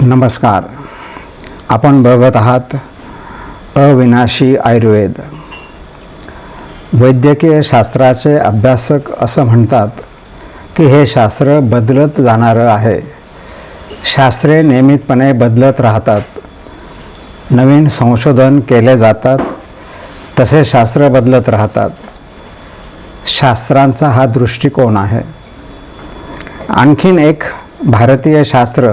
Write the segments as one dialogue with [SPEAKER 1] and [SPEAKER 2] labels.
[SPEAKER 1] नमस्कार. आपण बघत आहात अविनाशी आयुर्वेद. वैद्यकीय शास्त्राचे अभ्यासक असं म्हणतात की हे शास्त्र बदलत जाणारं आहे. शास्त्रे नियमितपणे बदलत राहतात. नवीन संशोधन केले जातात तसे शास्त्र बदलत राहतात. शास्त्रांचा हा दृष्टिकोन आहे. आणखीन एक भारतीय शास्त्र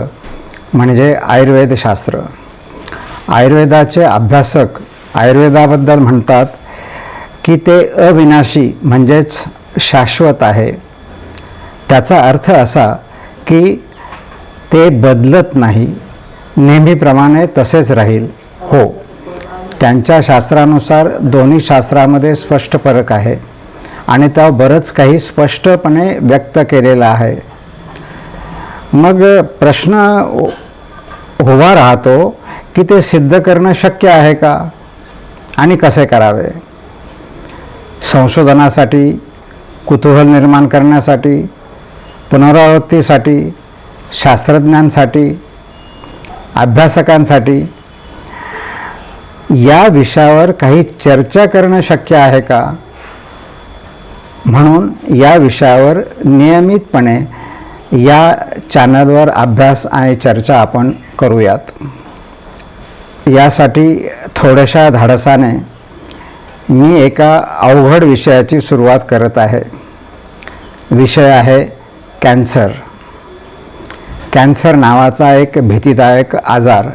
[SPEAKER 1] म्हणजे आयुर्वेदशास्त्र आयुर्वेदाचे अभ्यासक आयुर्वेदाबद्दल म्हणतात की ते अविनाशी म्हणजेच शाश्वत आहे. त्याचा अर्थ असा की ते बदलत नाही नेहमीप्रमाणे तसेच राहील. हो त्यांच्या शास्त्रानुसार दोन्ही शास्त्रामध्ये स्पष्ट फरक आहे आणि त्या बरंच काही स्पष्टपणे व्यक्त केलेलं आहे. मग प्रश्न उभा राहतो की ते सिद्ध करणं शक्य आहे का? आणि कसे करावे? संशोधनासाठी कुतूहल निर्माण करण्यासाठी पुनरावृत्तीसाठी शास्त्रज्ञांसाठी अभ्यासकांसाठी या विषयावर काही चर्चा करणं शक्य आहे का? म्हणून या विषयावर नियमितपणे या चॅनलवर अभ्यास आणि चर्चा आपण करूयात. यासाठी थोड्याशा धाडसाने मी एका अवघड विषयाची सुरुवात करत आहे. विषय आहे कॅन्सर. कॅन्सर नावाचा एक भीतीदायक आजार.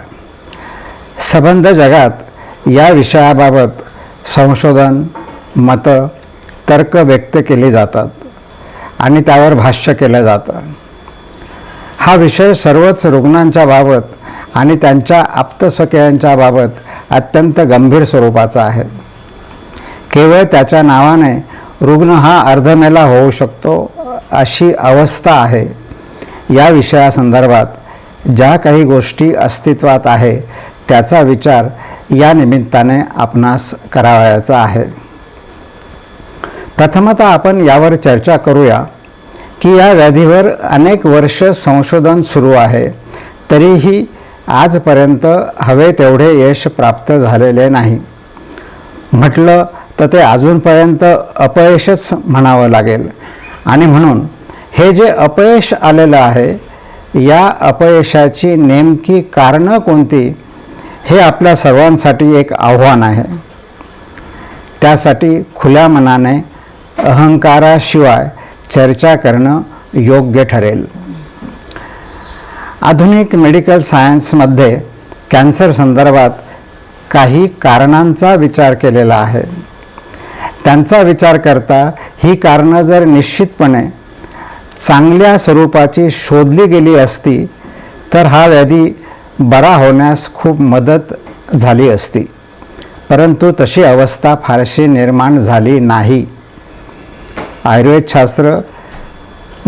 [SPEAKER 1] सबंध जगात या विषयाबाबत संशोधन मतं तर्क व्यक्त केले जातात आणि त्यावर भाष्य केलं जातं. हा विषय सर्वच रुग्णांच्या बाबत आणि त्यांच्या आप्तस्वकीयांच्या बाबत अत्यंत गंभीर स्वरूपाचा आहे. केवळ त्याच्या नावाने रुग्ण हा अर्धमेला होऊ शकतो अशी अवस्था आहे. या विषयासंदर्भात ज्या काही गोष्टी अस्तित्वात आहे त्याचा विचार या निमित्ताने आपणास करावयाचा आहे. प्रथमतः आपण यावर चर्चा करूया की या व्याधीवर अनेक वर्ष संशोधन सुरू आहे. तरीही आजपर्यंत हवे तेवढे यश प्राप्त झालेले नाही. म्हटलं तर ते अजूनपर्यंत अपयशच म्हणावं लागेल. आणि म्हणून हे जे अपयश आलेलं आहे या अपयशाची नेमकी कारणं कोणती हे आपल्या सर्वांसाठी एक आव्हान आहे. त्यासाठी खुल्या मनाने अहंकाराशिवाय चर्चा करणं योग्य ठरेल. आधुनिक मेडिकल सायन्समध्ये कॅन्सर संदर्भात काही कारणांचा विचार केलेला आहे. त्यांचा विचार करता ही कारणं जर निश्चितपणे चांगल्या स्वरूपाची शोधली गेली असती तर हा व्याधी बरा होण्यास खूप मदत झाली असती. परंतु तशी अवस्था फारशी निर्माण झाली नाही. आयुर्वेदशास्त्र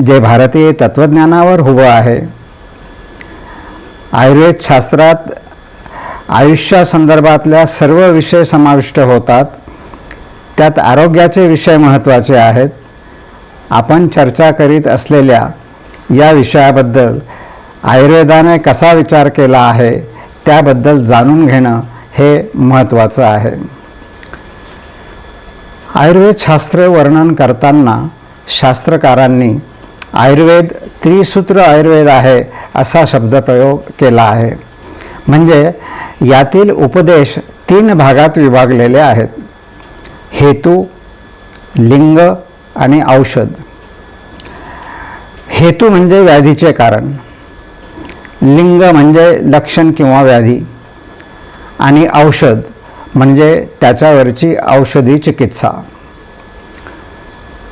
[SPEAKER 1] जे भारतीय तत्त्वज्ञानावर उभं आहे आयुर्वेदशास्त्रात आयुष्यासंदर्भातल्या सर्व विषय समाविष्ट होतात. त्यात आरोग्याचे विषय महत्त्वाचे आहेत. आपण चर्चा करीत असलेल्या या विषयाबद्दल आयुर्वेदाने कसा विचार केला आहे त्याबद्दल जाणून घेणं हे महत्त्वाचं आहे. आयुर्वेदशास्त्र वर्णन करताना शास्त्रकारांनी आयुर्वेद त्रिसूत्र आयुर्वेद आहे असा शब्दप्रयोग केला आहे. म्हणजे यातील उपदेश तीन भागात विभागलेले आहेत. हेतू लिंग आणि औषध. हेतू म्हणजे व्याधीचे कारण. लिंग म्हणजे लक्षण किंवा व्याधी. आणि औषध म्हणजे त्याच्यावरची औषधी चिकित्सा.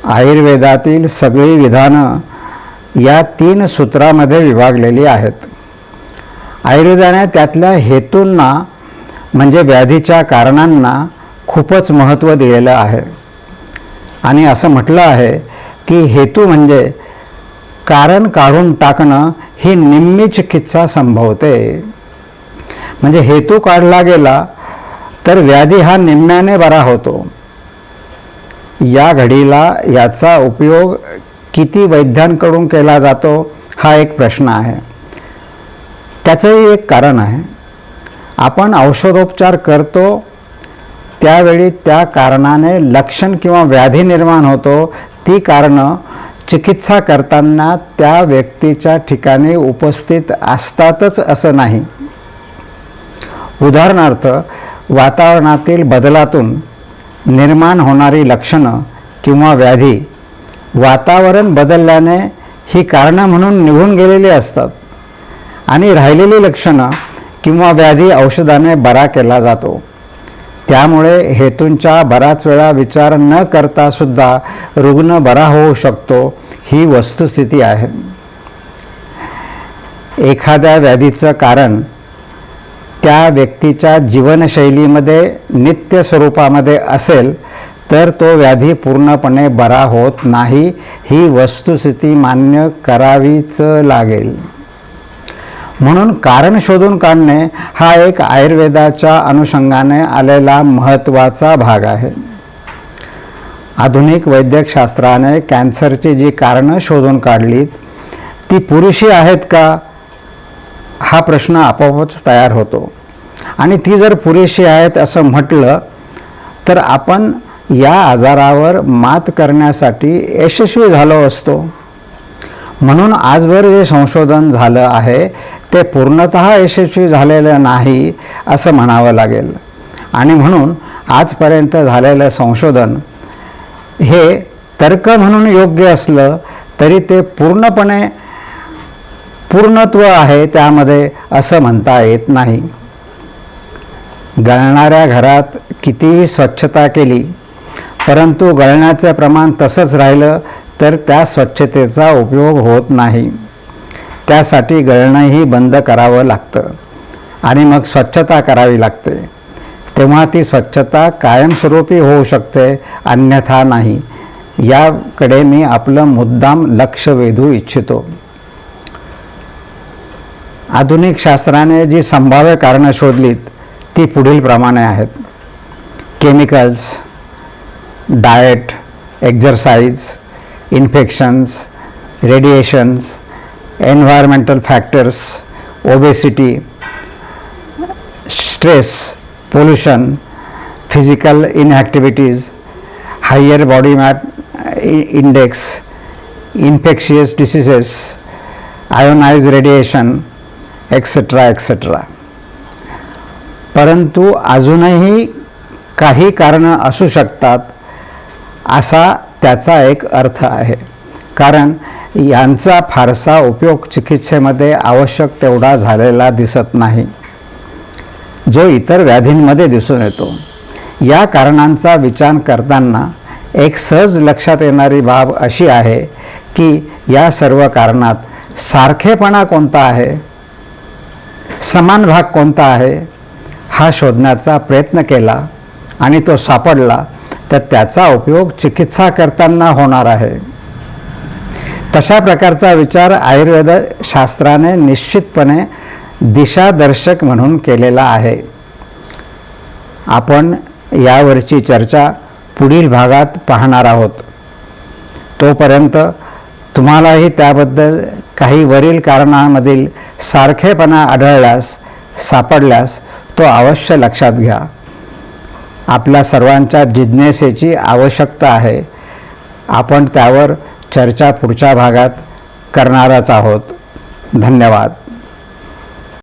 [SPEAKER 1] आयुर्वेदातील सगळी विधानं या तीन सूत्रामध्ये विभागलेली आहेत. आयुर्वेदाने त्यातल्या हेतूंना म्हणजे व्याधीच्या कारणांना खूपच महत्त्व दिलेलं आहे. आणि असं म्हटलं आहे की हेतू म्हणजे कारण काढून टाकणं ही निम्मी चिकित्सा संभवते. म्हणजे हेतू काढला गेला तर व्याधी हा निम्म्याने बरा होतो. या घडीला याचा उपयोग किती वैद्यांकडून केला जातो हा एक प्रश्न आहे. त्याचंही एक कारण आहे. आपण औषधोपचार करतो त्यावेळी त्या कारणाने लक्षण किंवा व्याधी निर्माण होतो. ती कारणं चिकित्सा करताना त्या व्यक्तीच्या ठिकाणी उपस्थित असतातच असं नाही. उदाहरणार्थ वातावरणातील बदलातून निर्माण होणारी लक्षणं किंवा व्याधी वातावरण बदलल्याने ही कारणं म्हणून निघून गेलेली असतात. आणि राहिलेली लक्षणं किंवा व्याधी औषधाने बरा केला जातो. त्यामुळे हेतूंचा बराच वेळा विचार न करता सुद्धा रुग्ण बरा होऊ शकतो ही वस्तुस्थिती आहे. एखाद्या व्याधीचं कारण त्या व्यक्तीच्या जीवनशैलीमध्ये नित्य स्वरूपामध्ये असेल तर तो व्याधी पूर्णपणे बरा होत नाही. ही वस्तुस्थिती मान्य करावीच लागेल. म्हणून कारण शोधून काढणे हा एक आयुर्वेदाच्या अनुषंगाने आलेला महत्त्वाचा भाग आहे. आधुनिक वैद्यकशास्त्राने कॅन्सरची जी कारणं शोधून काढलीत ती पुरेशी आहेत का? हा प्रश्न आपोआपच तयार होतो. आणि ती जर पुरेशी आहेत असं म्हटलं तर आपण या आजारावर मात करण्यासाठी यशस्वी झालो असतो. म्हणून आजवर जे संशोधन झालं आहे ते पूर्णत यशस्वी झालेलं नाही असं म्हणावं लागेल. आणि म्हणून आजपर्यंत झालेलं संशोधन हे तर्क म्हणून योग्य असलं तरी ते पूर्णपणे पूर्णत्व आहे त्यामध्ये असं म्हणता येत नाही. गळणाऱ्या घरात कितीही स्वच्छता केली परंतु गळण्याचं प्रमाण तसंच राहिलं तर त्या स्वच्छतेचा उपयोग होत नाही. त्यासाठी गळणंही बंद करावं लागतं आणि मग स्वच्छता करावी लागते. तेव्हा ती स्वच्छता कायमस्वरूपी होऊ शकते अन्यथा नाही. याकडे मी आपलं मुद्दाम लक्ष वेधू इच्छितो. आधुनिक शास्त्राने जी संभाव्य कारणं शोधलीत ती पुढील प्रमाणे आहेत. Chemicals diet exercise infections radiations environmental factors obesity stress pollution physical inactivities higher body mass index infectious diseases ionize radiation etcetera etcetera परंतु अजूनही काही कारणं असू शकतात असा त्याचा एक अर्थ आहे. कारण यांचा फारसा उपयोग चिकित्सेमध्ये आवश्यक तेवढा झालेला दिसत नाही. जो इतर व्याधींमध्ये दिसून येतो. या कारणांचा विचार करताना एक सहज लक्षात येणारी बाब अशी आहे की या सर्व कारणात सारखेपणा कोणता आहे? समान भाग कोणता आहे हा शोधण्याचा प्रयत्न केला आणि तो सापडला तर त्याचा उपयोग चिकित्सा करताना होणार आहे. तशा प्रकारचा विचार आयुर्वेद शास्त्राने निश्चितपणे दिशादर्शक म्हणून केलेला आहे. आपण यावरची चर्चा पुढील भागात पाहणार आहोत. तोपर्यंत तुम्हालाही त्याबद्दल काही वरील कारणांमधील सारखेपणा आढळल्यास सापडल्यास तो अवश्य लक्षात घ्या. आपल्या सर्वांच्या जिज्ञासेची आवश्यकता आहे. आपण त्यावर चर्चा पुढच्या भागात करणारच आहोत. धन्यवाद.